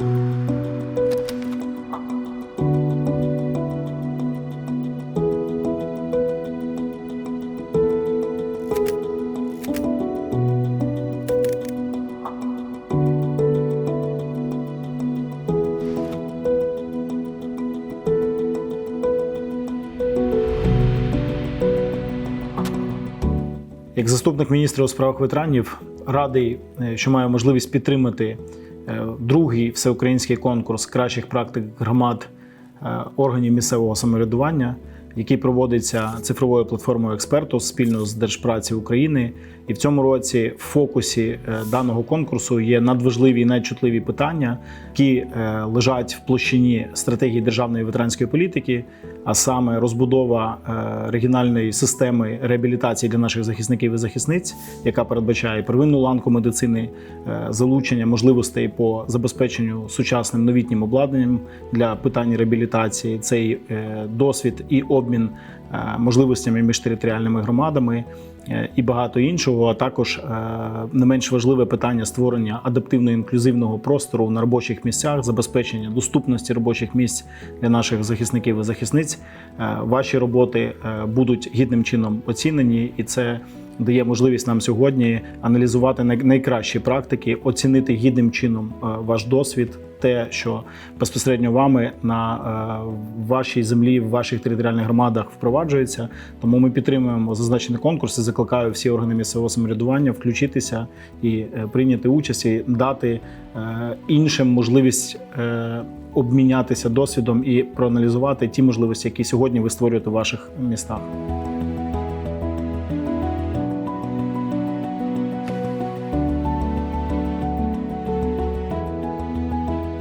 Як заступник міністра у справах ветеранів, радий, е, що маю можливість підтримати другий всеукраїнський конкурс кращих практик громад е, органів місцевого самоврядування, який проводиться цифровою платформою експерту спільно з Держпраці України. І в цьому році в фокусі е, даного конкурсу є надважливі і найчутливі питання, які е, лежать в площині стратегії державної ветеранської політики, а саме розбудова е, регіональної системи реабілітації для наших захисників і захисниць, яка передбачає первинну ланку медицини, залучення можливостей по забезпеченню сучасним новітнім обладнанням для питань реабілітації, цей досвід і обмін можливостями між територіальними громадами. е, І багато іншого, а також е, не менш важливе питання створення адаптивно інклюзивного простору на робочих місцях, забезпечення доступності робочих місць для наших захисників і захисниць. Е, Ваші роботи е, будуть гідним чином оцінені, і це дає можливість нам сьогодні аналізувати найкращі практики, оцінити гідним чином е, ваш досвід, те, що безпосередньо вами на е, вашій землі, в ваших територіальних громадах впроваджується. Тому ми підтримуємо зазначений конкурс і закликаю всі органи місцевого самоврядування включитися і е, прийняти участь і дати іншим можливість. Обмінятися досвідом і проаналізувати ті можливості, які сьогодні ви створюєте в ваших містах.